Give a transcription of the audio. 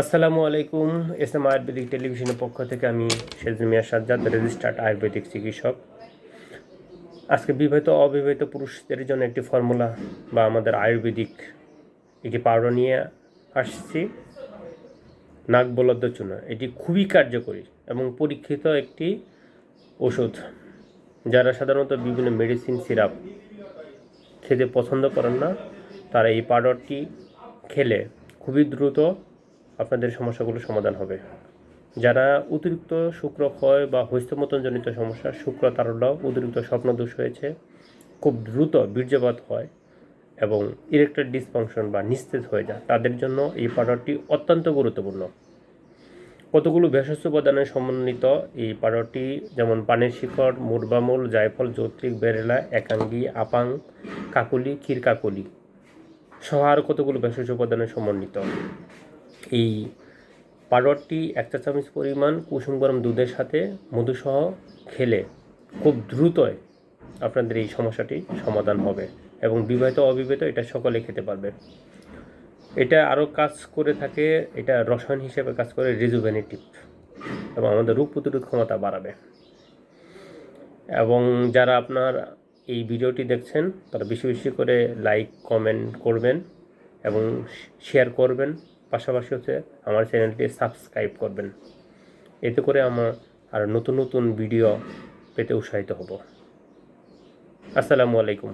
আসসালামু আলাইকুম S M Ayurvedic টেলিভিশনের পক্ষ থেকে আমি শেজমিয়া সাজ্জাদ, রেজিস্টার্ড আয়ুর্বেদিক চিকিৎসক। আজকে বিবাহিত, অবিবাহিত পুরুষদের জন্য একটি ফর্মুলা বা আমাদের আয়ুর্বেদিক একটি পাউডার নিয়ে আসছি। নাক বলদ্দ চূর্ণ, এটি খুবই কার্যকরী এবং পরীক্ষিত একটি ওষুধ, যারা সাধারণত বিভিন্ন মেডিসিন সিরাপ খেতে পছন্দ করেন না, তারা এই পাউডারটি খেলে খুবই দ্রুত আপনাদের সমস্যাগুলো সমাধান হবে। যারা অতিরিক্ত শুক্রক্ষয় বা হস্তমতনজনিত সমস্যা, শুক্র তারল্য অতিরিক্ত স্বপ্নদোষ হয়েছে, খুব দ্রুত বীর্যপাত হয় এবং ইরেক্টেড ডিসফাংশন বা নিস্তেজ হয়ে যায়, তাদের জন্য এই পাউডারটি অত্যন্ত গুরুত্বপূর্ণ। কতগুলো ভেষজ উপাদানের সমন্বিত এই পাউডারটি যেমন পানের শিকড় মুরবামূল জায়ফল, যৌত্রিক, বেরেলা, একাঙ্গি, আপাং, কাকুলি ক্ষীর কাকুলি সহ আরও কতগুলো ভেষজ উপাদানের সমন্বিত? এই পাউডারটি এক চা চামচ পরিমাণ কুসুম গরম দুধের সাথে মধুসহ খেলে খুব দ্রুতই আপনাদের এই সমস্যাটি সমাধান হবে এবং বিবাহিত অবিবাহিত এটা সকলে খেতে পারবে। এটা আরও কাজ করে থাকে, এটা রসায়ন হিসেবে কাজ করে রিজুভেনেটিভ এবং আমাদের রোগ প্রতিরোধ ক্ষমতা বাড়াবে। এবং যারা আপনার এই ভিডিওটি দেখছেন, তারা বেশি বেশি করে লাইক কমেন্ট করবেন এবং শেয়ার করবেন। পাশাপাশি হচ্ছে আমার চ্যানেলটি সাবস্ক্রাইব করবেন। এতে করে আমার আর নতুন নতুন ভিডিও পেতে উৎসাহিত হব। আসসালামু আলাইকুম।